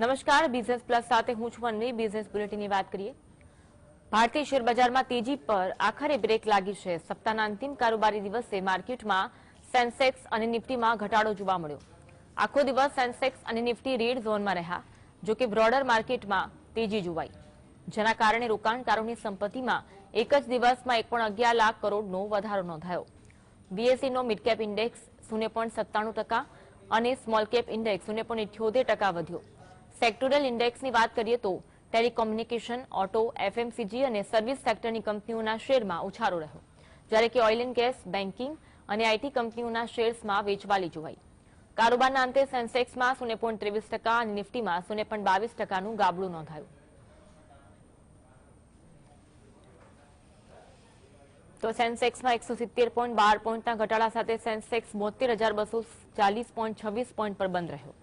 નમસ્કાર business plus સાથે હું છું અન્વી. બિઝનેસ બુલેટિનની વાત કરીએ. ભારતીય શેર બજારમાં તેજી પર આખરે બ્રેક લાગી છે. સપ્તાહના અંતિમ કારોબારી દિવસે માર્કેટમાં સેન્સેક્સ અને નિફ્ટીમાં ઘટાડો જોવા મળ્યો. આખો દિવસ સેન્સેક્સ અને નિફ્ટી રેડ ઝોનમાં રહ્યા, જો કે બ્રોડર માર્કેટમાં તેજી જોવાઈ. જેના કારણે રોકાણકારોની સંપત્તિમાં એક જ દિવસમાં એક પણ અગિયાર લાખ કરોડનો વધારો નોંધાયો. બીએસસીનો મિડકેપ ઇન્ડેક્સ શૂન્ય પોઈન્ટ સત્તાણું ટકા અને સ્મોલ કેપ ઇન્ડેક્સ શૂન્ય પોઈન્ટ ઇઠ્યોતેર ટકા વધ્યો. સેક્ટોરલ ઇન્ડેક્સની વાત કરીએ તો ટેલિકોમ્યુનિકેશન ઓટો એફએમસીજી અને સર્વિસ સેક્ટરની કંપનીઓના શેરમાં ઉછાળો રહ્યો. જ્યારે કે ઓઇલ એન્ડ ગેસ બેન્કિંગ અને આઈટી કંપનીઓના શેર્સમાં વેચવાલી જોવાઈ. કારોબારના અંતે સેન્સેક્સમાં શૂન્ય પોઈન્ટ ત્રેવીસ ટકા અને નિફ્ટીમાં શૂન્ય પોઈન્ટ બાવીસ ટકાનું ગાબડું નોંધાયું. તો સેન્સેક્સમાં એકસો સિત્તેર પોઈન્ટ બાર પોઈન્ટના ઘટાડા સાથે સેન્સેક્સ બોતેર હજાર બસો ચાલીસ પોઈન્ટ છવ્વીસ પોઈન્ટ પર બંધ રહ્યો.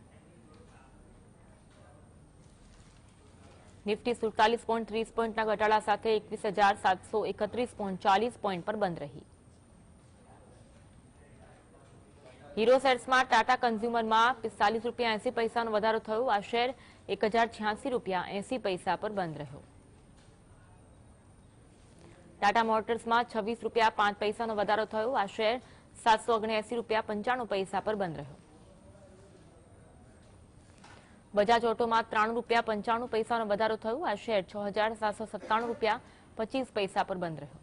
નિફ્ટી સુડતાલીસ પોઈન્ટ ત્રીસ પોઈન્ટના ઘટાડા સાથે એકવીસ હજાર સાતસો એકત્રીસ પોઈન્ટ ચાલીસ પોઈન્ટ પર બંધ રહી. હીરો શેર્સમાં ટાટા કન્ઝ્યુમરમાં પિસ્તાલીસ રૂપિયા એસી પૈસાનો વધારો થયો. આ શેર એક હજાર છ્યાસી રૂપિયા એસી પૈસા પર બંધ રહ્યો. ટાટા મોટર્સમાં છવ્વીસ રૂપિયા પાંચ પૈસાનો વધારો થયો. આ શેર સાતસો ઓગણએસી રૂપિયા પંચાણું પૈસા પર બંધ રહ્યો. બજાજ ઓટોમાં ત્રાણું રૂપિયા પંચાણું પૈસાનો વધારો થયો. આ શેર છ હજાર સાતસો સત્તાણું રૂપિયા પચીસ પૈસા પર બંધ રહ્યો.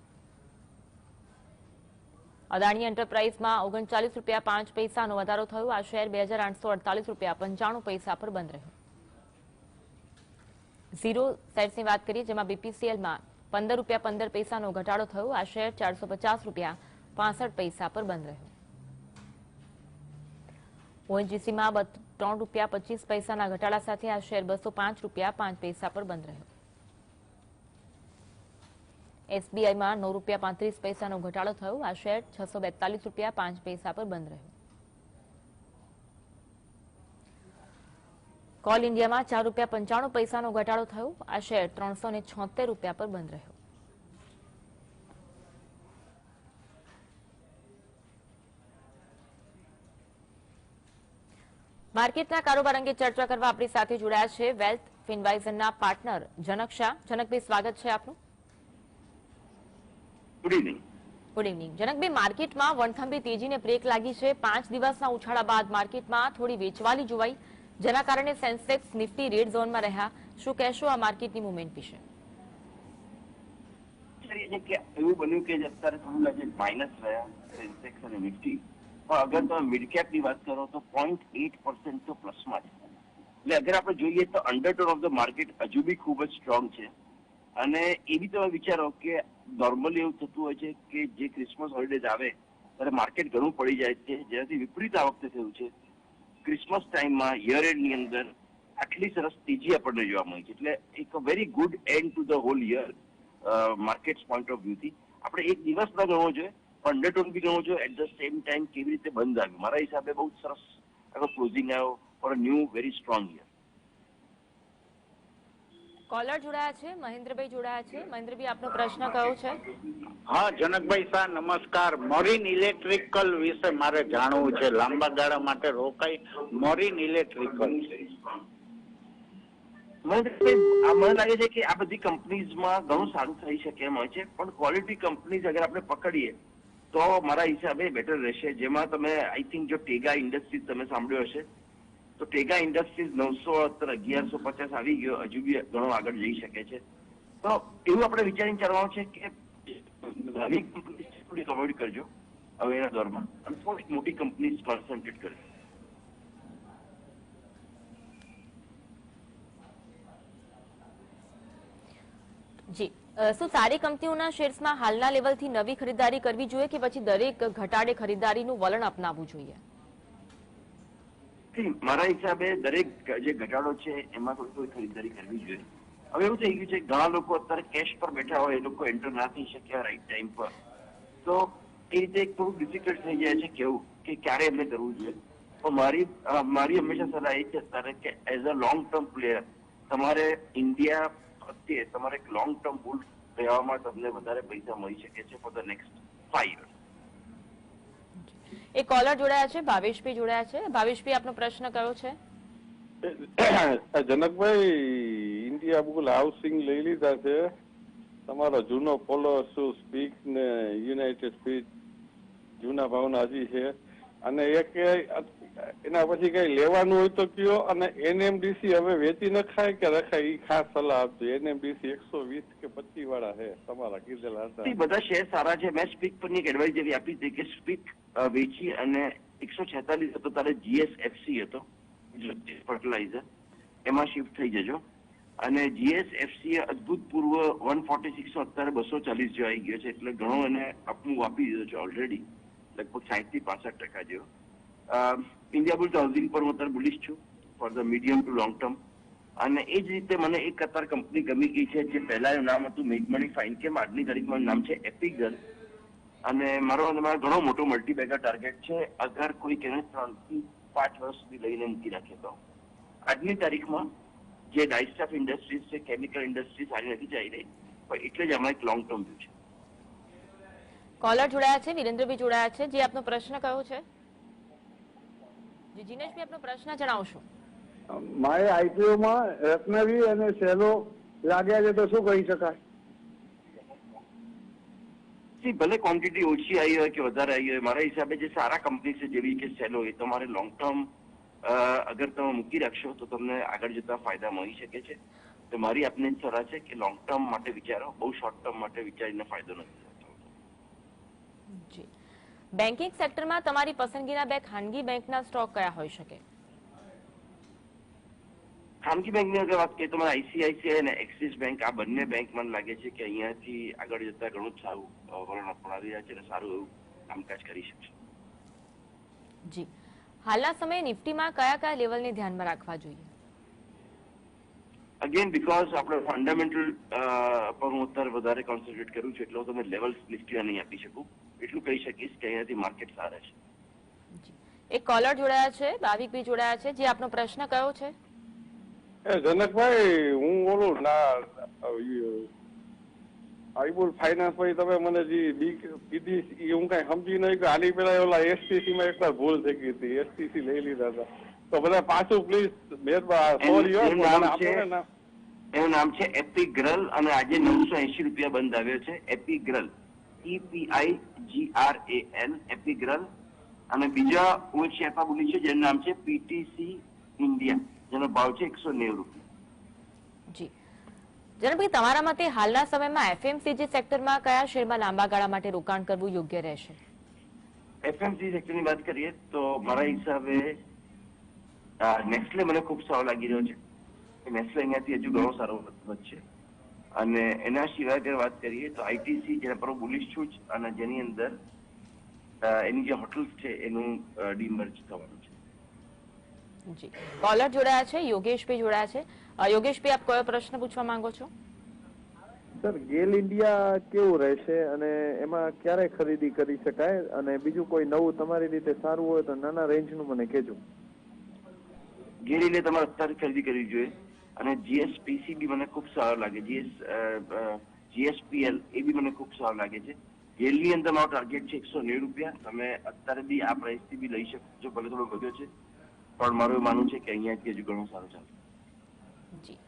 અદાણી એન્ટરપ્રાઇઝમાં ઓગણચાલીસ રૂપિયા પાંચ પૈસાનો વધારો થયો. આ શેર બે હજાર આઠસો અડતાલીસ રૂપિયા પંચાણું પૈસા પર બંધ રહ્યો. ઝીરો સેટ્સની વાત કરીએ, જેમાં બીપીસીએલમાં પંદર રૂપિયા પંદર પૈસાનો ઘટાડો થયો. આ શેર ચારસો પચાસ રૂપિયા પાસઠ પૈસા પર બંધ રહ્યો. ઓએનજીસીમાં ત્રણ રૂપિયા પચીસ પૈસાના ઘટાડા સાથે આ શેર બસો પાંચ રૂપિયા પાંચ પૈસા પર બંધ રહ્યો. એસબીઆઈમાં નવ રૂપિયા પાંત્રીસ પૈસાનો ઘટાડો થયો. આ શેર છસો બેતાલીસ રૂપિયા પાંચ પૈસા પર બંધ રહ્યો. કોલ ઇન્ડિયામાં ચાર રૂપિયા પંચાણું પૈસાનો ઘટાડો થયો. આ શેર ત્રણસો છોતેર રૂપિયા પર બંધ રહ્યો. માર્કેટના કારોબાર અંગે ચર્ચા કરવા આપણી સાથે જોડાયા છે વેલ્થ ફિનવાઇઝનના પાર્ટનર જનક શાહ. જનકભાઈ સ્વાગત છે આપનું. ગુડ ઇવનિંગ ગુડ ઇવનિંગ જનકભાઈ માર્કેટમાં વણથંભી તેજીને બ્રેક લાગી છે. પાંચ દિવસના ઉછાળા બાદ માર્કેટમાં થોડી વેચવાલી જોવાઈ. જેના કારણે સેન્સેક્સ નિફ્ટી રેડ ઝોનમાં રહ્યા. શું કહેશો આ માર્કેટની મુવમેન્ટ વિશે? એવું બન્યું કે અત્યારે થોડું લાગે માઇનસ રહ્યા સેન્સેક્સ અને નિફ્ટી પણ અગર તમે મિડ કેપની વાત કરો તો પોઈન્ટ એટ પર્સન્ટ તો પ્લસમાં છે. એટલે અગર આપણે જોઈએ તો અંડરટોન ઓફ ધ માર્કેટ હજુ બી ખૂબ જ સ્ટ્રોંગ છે. અને એ બી તમે વિચારો કે નોર્મલી એવું થતું હોય છે કે જે ક્રિસમસ હોલિડેઝ આવે, ત્યારે માર્કેટ ઘણું પડી જાય છે. જેનાથી વિપરીત આ વખતે થયું છે. ક્રિસમસ ટાઈમમાં યર એન્ડની અંદર આટલી સરસ તેજી આપણને જોવા મળી છે. એટલે એક very good end to the whole year market point of વ્યૂથી આપણે એક દિવસ ન ગણવો જોઈએ. પણ અંડર ટ્વેન્ટી ગણવો છો એટ ધ સેમ ટાઈમ કેવી રીતે બંધ આવ્યું? મારા હિસાબે બહુ સરસ આખો ક્લોઝિંગ આવ્યો for a new very strong year caller જોડાયા છે? મહેન્દ્રભાઈ જોડાયા છે? મહેન્દ્રભાઈ આપનો પ્રશ્ન કયો છે? હા જનકભાઈ શાહ નમસ્કાર. મરીન ઇલેક્ટ્રિકલ વિશે મારે જાણવું છે. લાંબા ગાળા માટે રોકાઈ મરીન ઇલેક્ટ્રિકલ મને લાગે છે કે આ બધી કંપનીઝમાં ઘણું સારું થઈ શકે એમ હોય છે પણ ક્વોલિટી કંપનીઝ અગર આપણે પકડીએ તો મારા હિસાબે બેટર રહેશે. જેમાં તમે આઈ થિંક જો ટેગા ઇન્ડસ્ટ્રીઝ તમે સાંભળ્યો હશે, તો ટેગા ઇન્ડસ્ટ્રીઝ નવસો અગિયારસો પચાસ આવી ગયો. હજુ બી ઘણો આગળ જઈ શકે છે. તો એવું આપણે વિચારીને ચાલવાનું છે કે નાની કંપનીઝ થોડીક અવોઇડ કરજો. હવે એના દોરમાં અને થોડીક મોટી કંપની કોન્સન્ટ્રેટ કરજો. જી. શું સારી કંપનીઓના શેર્સમાં હાલના લેવલથી નવી ખરીદારી કરવી જોઈએ કે પછી દરેક ઘટાડે ખરીદારીનું વલણ અપનાવવું જોઈએ? મારા હિસાબે દરેક જે ઘટાડો છે, એમાં થોડી થોડી ખરીદારી કરવી જોઈએ. હવે એવું થઈ ગયું છે, ઘણા લોકો અત્યારે કેશ પર બેઠા હોય, એ લોકો એન્ટર ના થઈ શક્યા રાઈટ ટાઈમ પર. તો એ રીતે થોડું ડિફિકલ્ટ થઈ જાય છે કેવું, કે ક્યારે એમને કરવું જોઈએ. તો મારી મારી હંમેશા સલાહ એ છે અત્યારે કે as a long term player તમારે ઇન્ડિયા પ્રત્યે તમારે એક લોંગ ટર્મ ભૂલ રહેવામાં તમને વધારે પૈસા મળી શકે છે for the next five years એક કોલર જોડાયા છે? ભાવેશભાઈ જોડાયા છે? ભાવેશભાઈ આપનો પ્રશ્ન કયો છે? જનકભાઈ ઇન્ડિયા બુલ હાઉસિંગ લઈ લીધા છે. તમારો જૂનો પોલો શું સ્પીક ને યુનાઇટેડ સ્પીક જૂના ભાવના હજી છે? અને એક કે એના પછી કઈ લેવાનું હોય તો કયો અને એનએમડીસી હવે વેચી નખાય કે રખાય? એ ખાસ સલાહ આપજો. એનએમડીસી એકસો વીસ કે પચીસ વાળા છે તમારા કીધેલા હતા. બધા શેર સારા છે. મેં સ્પીક પરની એક એડવાઇઝરી આપી હતી કે સ્પીક વેચી અને એકસો છેતાલીસ હતો. તારે જીએસએફસી હતો. ફર્ટિલાઇઝર એમાં શિફ્ટ થઈ જજો. અને જીએસએફસી અદભુતપૂર્વ વન ફોર્ટી સિક્સ અત્યારે બસો ચાલીસ જો આવી ગયો છે. એટલે ઘણો એને અપમૂવ આપી દીધો છે ઓલરેડી લગભગ સાહીઠથી પાસઠ ટકા જેવો. ઇન્ડિયા બુલ્સ હાઉસિંગ પર હું અત્યારે બુલિશ છું for the medium to long term અને એ જ રીતે મને એક કતાર કંપની ગમી ગઈ છે જે પહેલા એનું નામ હતું મેઘમણી ફાઇન કેમ આજની તારીખમાં નામ છે એપિગલ અને મારો અને મારો ઘણો મોટો મલ્ટીબેગર ટાર્ગેટ છે, અગર કોઈ તેને ત્રણથી પાંચ વર્ષ સુધી લઈને મૂકી રાખે તો. આજની તારીખમાં જે ડાયસ્ટાફ ઇન્ડસ્ટ્રીઝ છે કેમિકલ ઇન્ડસ્ટ્રી સારી નથી જઈ રહી પણ એટલે જ અમારે એક લોંગ ટર્મ વ્યૂ છે. કોલર જોડાયા છે વિરેન્દ્રભાઈ જોડાયા છે. જે આપનો પ્રશ્ન કયો છે? જીનેશભાઈ આપનો પ્રશ્ન જણાવશો. મારે આઈપીઓ માં રત્નવી અને સેલો લાગ્યા છે તો શું કહી શકાય? જી ભલે ક્વોન્ટિટી ઓછી આવી હોય કે વધારે આવી હોય મારા હિસાબે જે સારા કંપની છે જેવી કે સેલો એ તમારે લોંગ ટર્મ અગર તમે મૂકી રાખશો તો તમને આગળ જતા ફાયદા મળી શકે છે. તો મારી આપને સલાહ છે કે લોંગ ટર્મ માટે વિચારો બહુ શોર્ટ ટર્મ માટે વિચારીને ફાયદો નથી. જી. બેન્કિંગ સેક્ટરમાં તમારી પસંદગીના બે ખાનગી બેંકના સ્ટોક કયા હોઈ શકે? ખાનગી બેંકની અગર વાત કરીએ તો મને આઈસીઆઈસીઆઈ અને એક્સિસ બેંક આ બંને બેંક મને લાગે છે કે અહીંયાથી આગળ જતા ઘણું જ સારું વલણ અપનાવી રહ્યા છે અને સારું એવું કામકાજ કરી શકશે. જી. હાલના સમયે નિફ્ટીમાં કયા કયા લેવલને ધ્યાનમાં રાખવા જોઈએ? અગેન બીકોઝ આપણે ફંડામેન્ટલ પર હું અત્યારે વધારે કોન્સન્ટ્રેટ કરું છું એટલે હું તમને લેવલ્સ નિફ્ટીના નહીં આપી શકું. એટલું કહી શકીશ કે અહીંયાથી માર્કેટ સારા છે. એક કોલર જોડાયા છે ભાવિકભાઈ જોડાયા છે જે આપનો પ્રશ્ન કયો છે? જનકભાઈ હું બોલું ના આઈબુલ ફાઇનાન્સ પછી તમે મને જે બી કીધી એ હું કઈ સમજી નહીં કે આની પેલા ઓલા એસટીસી માં એકવાર ભૂલ થઈ ગઈ હતી એસટીસી લઈ લીધા હતા. તો બધા પાછું પ્લીઝ મહેરબાન સોરી એનું નામ છે- ને એનું નામ છે એપીગ્રલ અને આજે નવસો એસી રૂપિયા બંધ આવ્યો છે Epigral EPI G R A L Epigral અને બીજા હું એક શેફા બોલી છે જેનું નામ છે પીટીસી ઇન્ડિયા જેનો ભાવ છે એકસો નેવું રૂપિયા. જી. જનકભાઈ તમારા મતે હાલના સમયમાં એફએમસીજી સેક્ટરમાં કયા શેરમાં લાંબા ગાળા માટે રોકાણ કરવું યોગ્ય રહેશે? એફએમસી સેક્ટરની વાત કરીએ તો મારા હિસાબે નેસ્લે મને ખૂબ સારો લાગી રહ્યો છે. નેસ્લે અહીંયાથી હજુ ઘણો સારો વધશે અને એના સિવાય અગર વાત કરીએ તો આઈટીસી જેના પર હું બોલીશ છું જ અને જેની અંદર એની જે હોટલ્સ છે એનું ડીમર્જ થવાનું છે. જી. કોલર જોડાયા છે? યોગેશભાઈ જોડાયા છે? યોગેશભાઈ આપ કયો પ્રશ્ન પૂછવા માંગો છો? સર ગેલ ઇન્ડિયા કેવું રહેશે અને એમાં ક્યારે ખરીદી કરી શકાય? અને બીજું કોઈ નવું તમારી રીતે સારું હોય તો નાના રેન્જનું મને કહેજો. ગેલ ઇન્ડિયા તમારે અત્યારે ખરીદી કરવી જોઈએ. અને જીએસપીસી બી મને ખૂબ સારો લાગે. જીએસ જીએસપીએલ એ બી મને ખૂબ સારો લાગે છે. જેલની અંદર મારો ટાર્ગેટ છે એકસો નેવું રૂપિયા. તમે અત્યારે બી આ પ્રાઇસથી બી લઈ શકો છો ભલે થોડો વધ્યો છે. પણ મારું માનવું છે કે અહીંયાથી હજુ ઘણું સારું ચાલે. જી.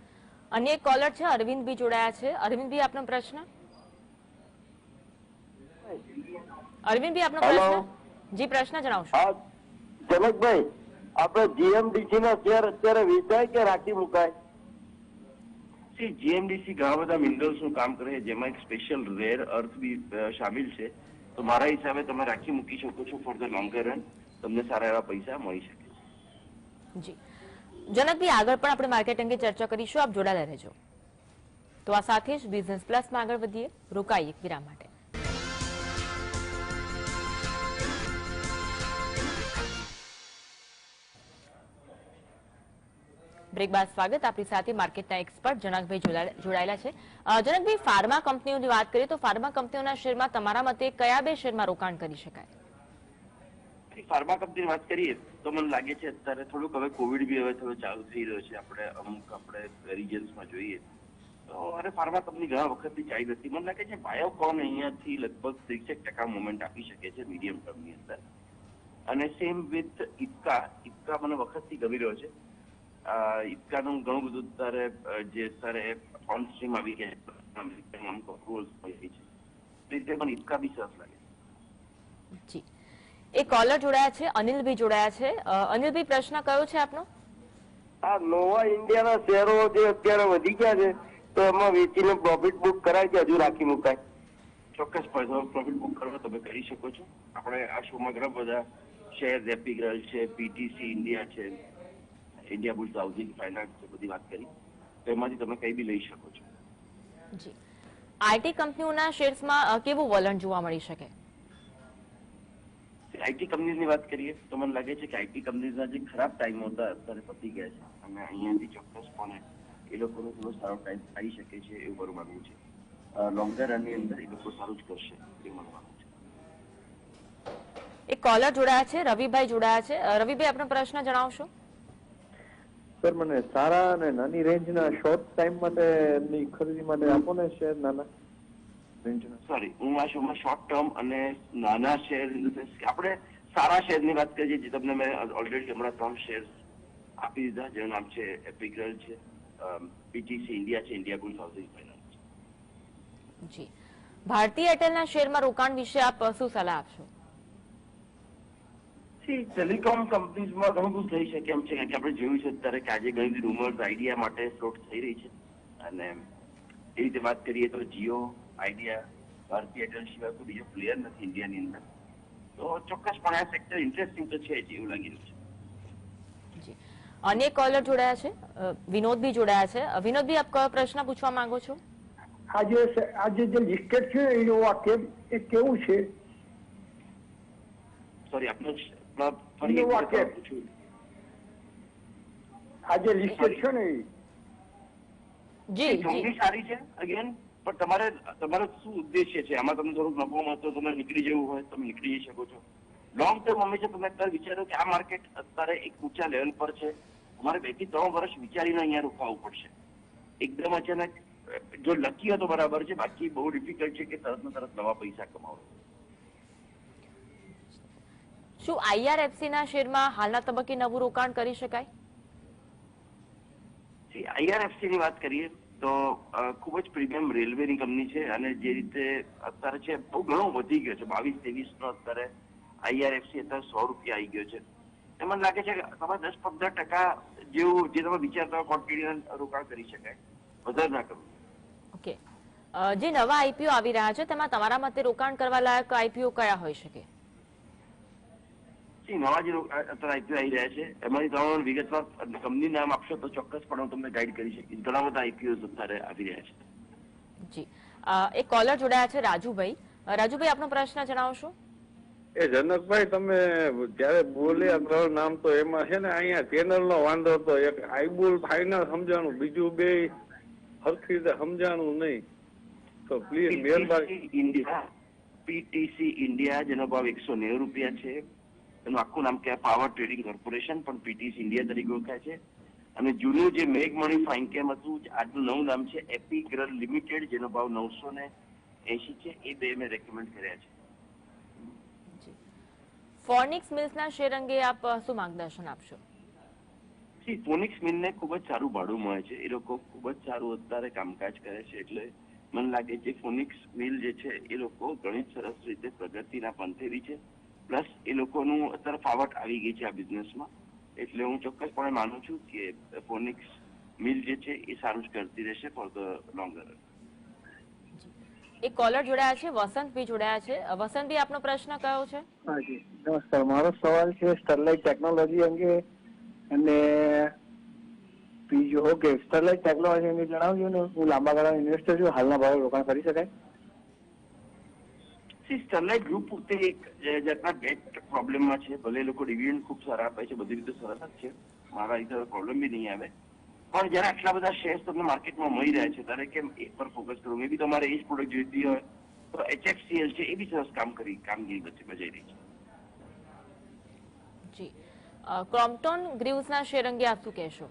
અન્ય એક કોલર છે અરવિંદ બી જોડાયા છે. અરવિંદ બી આપનો પ્રશ્ન? અરવિંદભાઈ આપનો Hello. પ્રશ્ન જી પ્રશ્ન જણાવશો. જનકભાઈ આપણે જીએમડીસી ના શેર અત્યારે વેચાય કે રાખી મુકાય? સી જીએમડીસી ઘણા બધા મિનરલ્સનું કામ કરે છે, જેમાં એક સ્પેશિયલ રેર અર્થ બી સામેલ છે. તો મારા હિસાબે તમે રાખી મૂકી શકો છો ફોર ધ લોંગર રન તમને સારા એવા પૈસા મળી શકે જી. જનકભાઈ આગળ પણ આપણે માર્કેટ અંગે ચર્ચા કરીશું. આપ જોડાયેલા રહેજો. તો આ સાથે જ બિઝનેસ પ્લસમાં આગળ વધીએ. રોકાઈએ વિરામ માટે. બ્રેક બાદ સ્વાગત. આપણી સાથે માર્કેટના એક્સપર્ટ જનકભાઈ જોડાય- જોડાયેલા છે. જનકભાઈ, ફાર્મા કંપનીઓની વાત કરીએ તો ફાર્મા કંપનીઓના શેરમાં તમારા મતે કયા બે શેરમાં રોકાણ કરી શકાય? ફાર્મા કંપનીની વાત કરીએ તો મને લાગે છે અત્યારે થોડુંક હવે કોવિડ બી હવે થોડો ચાલુ થઈ રહ્યો છે. આપણે અમુક આપણે રિજન્સમાં જોઈએ. તો અરે ફાર્મા કંપની ઘણા વખતથી ચાલી હતી મને લાગે છે બાયોકોન અહીંયાથી લગભગ ત્રીસેક ટકા મુવમેન્ટ આપી શકે છે મીડિયમ ટર્મની અંદર. અને સેમ વિથ ઇતકા ઇફકા મને વખતથી ગમી રહ્યો છે. ઇફકાનું ઘણું બધું અત્યારે જે અત્યારે ઓન સ્ટ્રીમ આવી ગયા અમુક અપ્રુવલ્સ મળી છે. રીતે પણ ઇફકા બી સરસ લાગે જી. એ કોલર જોડાયા છે અનિલભાઈ જોડાયા છે. અનિલભાઈ પ્રશ્ન કયો છે આપનો? આ નોવા ઇન્ડિયાના શેરો જે અત્યારે વધી ગયા છે તો એમાં વેચીને પ્રોફિટ બુક કરાય કે હજુ રાખી મુકાય? ચોક્કસ પ્રોફિટ બુક કરવા તમે કરી શકો છો. આપણે આ શોમાં ઘણા બધા શેર એપિગ્રલ છે પીટીસી ઇન્ડિયા છે. ઇન્ડિયા બુલ્સ હાઉસિંગ ફાઇનાન્સ બધી વાત કરી તો એમાંથી તમે કઈ બી લઈ શકો છો. જી. આઈટી કંપનીઓના શેર્સમાં કેવું વલણ જોવા મળી શકે? આઈટી કંપનીની વાત કરીએ તો મને લાગે છે કે આઈટી કંપનીઝના જે ખરાબ ટાઈમ હતા અત્યારે પતી ગયા છે. અને અહીંયાથી ચોક્કસપણે એ લોકોનો થોડો સારો ટાઈમ આવી શકે છે એવું મારું માનવું છે. લોંગર રનની અંદર એ લોકો સારું જ કરશે એ મારું માનવું છે. એક કોલર જોડાયા છે રવિભાઈ જોડાયા છે. રવિભાઈ આપનો પ્રશ્ન જણાવશો? સર મને સારા અને નાની રેન્જના શોર્ટ ટાઈમ માટેની ખરીદી માટે આપો ને શેર નાના સોરી હું આ શોમાં શોર્ટ ટર્મ અને નાના શેર આપણે સારા શેરની વાત કરીએ જે તમને મેં ઓલરેડી હમણાં ત્રણ શેર આપી દીધા જેનું નામ છે એપિગ્રલ છે પીટીસી ઇન્ડિયા છે ઇન્ડિયા બુલ્સ હાઉસિંગ ફાઇનાન્સ જી. ભારતીય એરટેલના શેરમાં રોકાણ વિશે આપ શું સલાહ આપશો? ટેલિકોમ કંપનીઝમાં ઘણું બધું થઈ શકે એમ છે કે આપણે જોયું છે અત્યારે કે આજે ઘણી બધી રૂમર્સ આઈડિયા માટે ફ્લોટ થઈ રહી છે. અને એ રીતે વાત કરીએ તો જીઓ આઈડિયા ભારતીય એરટેલ સિવાય કોઈ બીજો પ્લેયર નથી ઇન્ડિયાની અંદર. તો ચોક્કસપણે આ સેક્ટર ઇન્ટરેસ્ટિંગ તો છે જ એવું લાગી રહ્યું છે. અન્ય કોલર જોડાયા છે? વિનોદ બી જોડાયા છે. વિનોદ બી આપ કયો પ્રશ્ન પૂછવા માંગો છો? આજે આજે જે વિકેટ છે ઇનોવા કેબ એ કેવું છે? સોરી આપનો જ- આપનો ફરી એક ઇનોવા વખત કેબ. પૂછું આજે લિસ્ટેડ છે ને જી જી. સારી છે અગેન પણ તમારે તમારો શું ઉદ્દેશ્ય છે? આમાં તમને થોડુંક નફો મળતો તમે નીકળી જવું હોય તમે નીકળી શકો છો. લોંગ ટર્મ હંમેશા તમે અત્યારે વિચારો કે આ માર્કેટ અત્યારે એક ઊંચા લેવલ પર છે. તમારે બેથી ત્રણ વર્ષ વિચારીને અહીંયા રોકાવું પડશે. એકદમ અચાનક જો લકી હતો બરાબર છે બાકી બહુ ડિફિકલ્ટ છે કે તરત ને તરત નવા પૈસા કમાવો. શું આઈઆરએફસી ના શેરમાં હાલના તબક્કે નવું રોકાણ કરી શકાય? આઈઆરએફસી ની વાત કરીએ તો ખૂબ જ પ્રીમિયમ રેલવેની કંપની છે અને જે રીતે અત્યારે છે બહુ ઘણો વધી ગયો છે. બાવીસ ત્રેવીસ નો અત્યારે આઈઆરએફસી અત્યારે સો રૂપિયા આવી ગયો છે. મને લાગે છે કે તમે દસ પંદર ટકા જેવું જે તમે વિચારતા હોય કોન્ફિડન્સ રોકાણ કરી શકાય. વધારે ના કરવું. ઓકે. જે નવા આઈપીઓ આવી રહ્યા છે તેમાં તમારા મતે રોકાણ કરવા લાયક આઈપીઓ કયા હોઈ શકે? See, નવા જે આઈપીઓ આવી રહ્યા છે એમાંથી તમારો વિગતવાર કંપની નામ આપશો તો ચોક્કસપણે હું તમને ગાઈડ કરી શકીશ ઘણા બધા આઈપીઓ અત્યારે આવી રહ્યા છે જી એક કોલર જોડાયા છે રાજુભાઈ રાજુભાઈ આપનો પ્રશ્ન જણાવશો એ જનકભાઈ તમે જયારે બોલ્યા ત્રણ નામ તો એમાં છે ને અહીંયા ચેનલ નો વાંધો હતો એક આઈબુલ ફાઇનલ સમજાણું બીજું બે હરખી રીતે સમજાણું નહીં તો પ્લીઝ મહેરબાની ઇન્ડિયા પીટીસી ઇન્ડિયા જેનો ભાવ એકસો નેવું રૂપિયા છે એનું આખું નામ કે પાવર ટ્રેડિંગ કોર્પોરેશન પણ પીટીસી ઇન્ડિયા તરીકે ઓળખાય છે. અને જૂનું જે મેઘમણી ફાઇન કેમ હતું આજનું નવું નામ છે એપીગ્રલ લિમિટેડ જેનો ભાવ નવસો ને એસી છે. એ બે મેં રેકમેન્ડ કર્યા છે. ફોનિક્સ મિલ્સના શેર અંગે આપ શું માર્ગદર્શન આપશો? સી ફોનિક્સ મિલને ખૂબ જ સારું ભાડું મળે છે. એ લોકો ખૂબ જ સારું અત્યારે કામકાજ કરે છે એટલે મને લાગે છે ફોનિક્સ મિલ જે છે એ લોકો ઘણી સરસ રીતે પ્રગતિના પંથેરી છે. પ્લસ એ લોકોનું અત્યારે ફાવટ આવી ગઈ છે આ બિઝનેસમાં એટલે હું ચોક્કસપણે માનું છું કે ફોનિક્સ મિલ જે છે એ સારું જ કરતી રહેશે ફોર ધ લોંગર એક કોલર જોડાયા છે વસંતભાઈ જોડાયા છે. વસંત વસંતભાઈ આપનો પ્રશ્ન કયો છે? હાજી નમસ્કાર. મારો સવાલ છે સ્ટરલાઇટ ટેકનોલોજી અંગે અને બીજો ઓકે સ્ટરલાઇટ ટેકનોલોજી અંગે જણાવજો ને. હું લાંબા ગાળા ઇન્વેસ્ટર છું. હાલના ભાવે રોકાણ કરી શકાય. સ્ટરલાઇટ ગ્રુપ પોતે એક જાતના ડેટ પ્રોબ્લેમમાં છે. ભલે લોકો ડિવિડન્ડ ખૂબ સારા આપે છે, બધી રીતે સરસ જ છે. મારા રીતે પ્રોબ્લેમ બી નહીં આવે. પણ જયારે આટલા બધા શેર્સ તમને માર્કેટમાં મળી રહ્યા છે, ત્યારે કેમ એ પર ફોકસ કરો મે તમારે એ જ પ્રોડક્ટ જોઈતી હોય, તો એચએફસીએલ છે, એ બી સરસ કામ કરી, કામગીરી વચ્ચે બજાઈ રહી છે. જી. ક્રોમ્પટોન ગ્રીવ્સના શેર અંગે આપ શું કહેશો?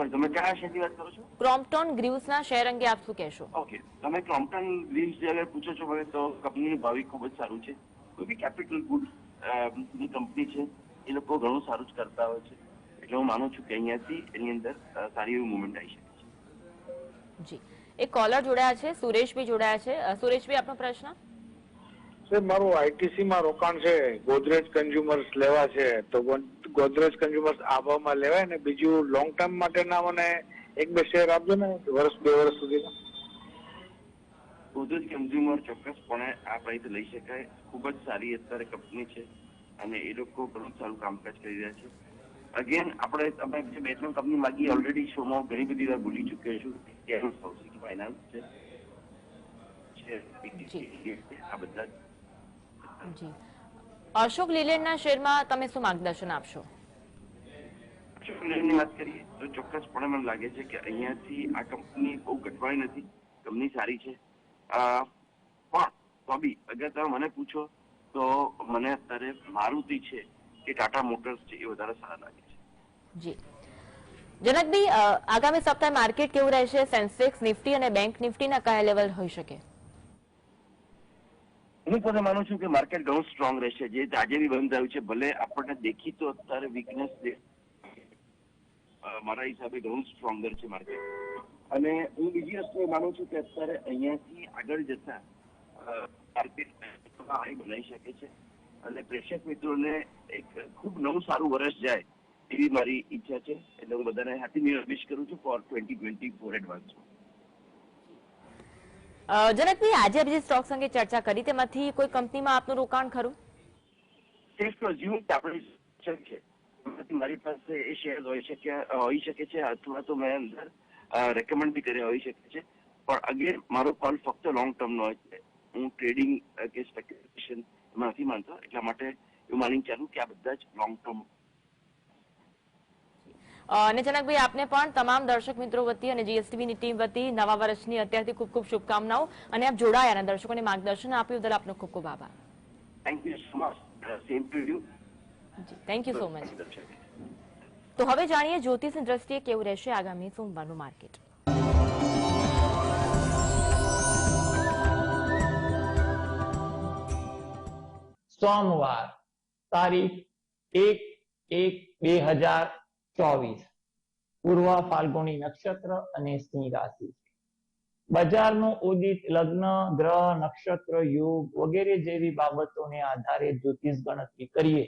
સોરી તમે કયા શેરની વાત કરો છો? ક્રોમ્પ્ટન ગ્રીવ્સના શેર અંગે આપ શું કહેશો? ઓકે તમે ક્રોમ્પટન ગ્રીવ્સ જ્યારે પૂછો છો મને તો કંપનીનું ભાવિ ખૂબ જ સારું છે. કોઈ બી કેપિટલ ગુડની કંપની છે એ લોકો ઘણું સારું જ કરતા હોય છે. એટલે હું માનું છું કે અહીંયાથી એની અંદર સારી એવી મુવમેન્ટ આવી શકે છે. જી. એક કોલર જોડાયા છે સુરેશભાઈ જોડાયા છે. સુરેશભાઈ આપનો પ્રશ્ન? સાહેબ મારું આઈટીસી માં રોકાણ છે ગોદરેજ કન્ઝ્યુમર્સ લેવા છે તો ગોદરેજ કન્ઝ્યુમર્સ આભામાં લેવાય ને બીજું લોંગ ટર્મ માટેના મને એક બે શેર આપજો ને વર્ષ બે વર્ષ સુધી. ગોદરેજ કન્ઝ્યુમર ચોક્કસપણે આ પ્રાઇસ લઈ શકાય. ખૂબ જ સારી અત્યારે કંપની છે અને એ લોકો ઘણું સારું કામકાજ કરી રહ્યા છે. અગેન આપણે તમે જે બે ત્રણ કંપની માગી ઓલરેડી શોમાં ઘણી બધી વાર ભૂલી ચૂક્યા છું કે ફાઇનાન્સ છે છે આ બધા જ. અશોક લીલેન્ડના શેરમાં તમે શું માર્ગદર્શન આપશો? અશોકની વાત કરીએ તો ચોક્કસપણે મને લાગે છે કે અહીંયાથી આ કંપની બહુ ઘટવાઈ નથી કંપની સારી છે. પણ તો બી અગર તમે મને પૂછો તો મને અત્યારે મારુતિ છે કે ટાટા મોટર્સ છે એ વધારે સારા લાગે છે. જી. જનકભાઈ આગામી સપ્તાહે માર્કેટ કેવું રહેશે? સેન્સેક્સ નિફ્ટી અને બેંક નિફ્ટીના કયા લેવલ હોઈ શકે? હું પોતે માનું છું કે માર્કેટ ઘણું સ્ટ્રોંગ રહેશે. જે આજે બી બંધ થયું છે, ભલે આપણને દેખી તો અત્યારે વીકનેસ મારા હિસાબે ઘણું સ્ટ્રોંગર છે માર્કેટ અને હું બીજી વસ્તુ માનું છું કે અત્યારે અહીંયાથી આગળ જતા માર્કેટ હાઈ બનાવી શકે છે. અને પ્રેક્ષક મિત્રોને એક ખૂબ નવું સારું વર્ષ જાય એવી મારી ઈચ્છા છે. એટલે હું બધાને હેપી ન્યુ વિશ કરું છું ફોર ટ્વેન્ટી ટ્વેન્ટી ફોર એડવાન્સમાં જનકભાઈ આજે જે સ્ટોક્સ અંગે ચર્ચા કરી, તેમાંથી કોઈ કંપનીમાં આપનું રોકાણ ખરું? છે. મારી પાસે એ શેર હોઈ શકે હોઈ શકે છે અથવા તો મેં અંદર રેકમેન્ડ બી કર્યા હોઈ શકે છે. પણ અગેન, મારો કોલ ફક્ત લોંગ ટર્મ નો હોય છે. હું ટ્રેડિંગ કે સ્પેક્યુલેશન નથી માનતો, એટલા માટે એવું માની ચાલુ કે આ બધા જ લોંગ ટર્મ અને જનકભાઈ આપને પણ તમામ દર્શક મિત્રો વતી અને જીએસટીવીની ટીમ વતી નવા વર્ષની અત્યારથી ખૂબ ખૂબ શુભકામનાઓ અને આપ જોડાયા અને દર્શકોને માર્ગદર્શન આપ્યું. બદલ આપનો ખૂબ ખૂબ આભાર. Thank you so much same to you thank you so much તો હવે જાણીએ જ્યોતિષની દ્રષ્ટિએ કેવું રહેશે આગામી સોમવારનું માર્કેટ. સોમવાર તારીખ એક એક બે હજાર ચોવીસ. પૂર્વ ફાલ્ગુની નક્ષત્ર અને સિંહ રાશિ. બજારનું ઉદિત લગ્ન, ગ્રહ, નક્ષત્ર, યોગ વગેરે જેવી બાબતોને આધારે જ્યોતિષ ગણતરી કરીએ,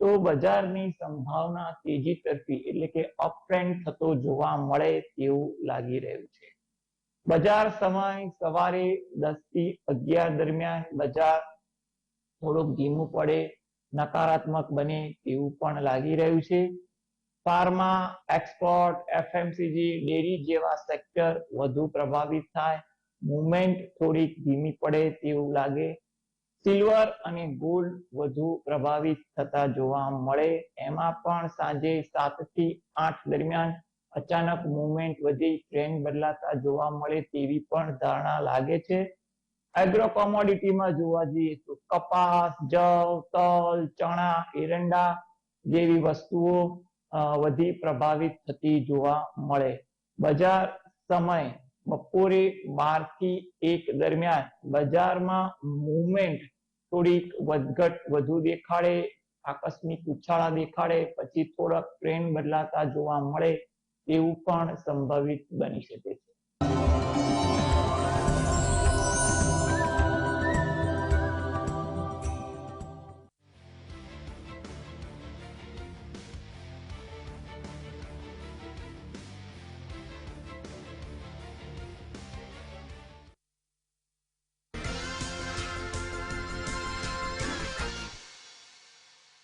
તો બજારની સંભાવના તેજી તરફી એટલે કે અપ થતો જોવા મળે તેવું લાગી રહ્યું છે. બજાર સમય સવારે દસથી અગિયાર દરમિયાન બજાર થોડુંક ધીમું પડે, નકારાત્મક બને તેવું પણ લાગી રહ્યું છે. ફાર્મા, એક્સપોર્ટ, એફએમસીજી, ડેરી જેવા સેક્ટર વધુ પ્રભાવિત થાય. મુવમેન્ટ થોડીક ધીમી પડે તેવું લાગે. સિલ્વર અને ગોલ્ડ વધુ પ્રભાવિત થતા જોવા મળે. એમાં પણ સાંજે સાતથી આઠ દરમિયાન અચાનક મુવમેન્ટ વધી ટ્રેન્ડ બદલાતા જોવા મળે તેવી પણ ધારણા લાગે છે. એગ્રો કોમોડિટીમાં જોવા જઈએ તો કપાસ, જવ, તલ, ચણા, એરંડા જેવી વસ્તુઓ વધી પ્રભાવિત થતી જોવા મળે. બજાર સમય બપોરે બારથી એક દરમિયાન બજારમાં મુવમેન્ટ થોડીક વધઘટ વધુ દેખાડે, આકસ્મિક ઉછાળા દેખાડે, પછી થોડાક ટ્રેન્ડ બદલાતા જોવા મળે એવું પણ સંભવિત બની શકે છે.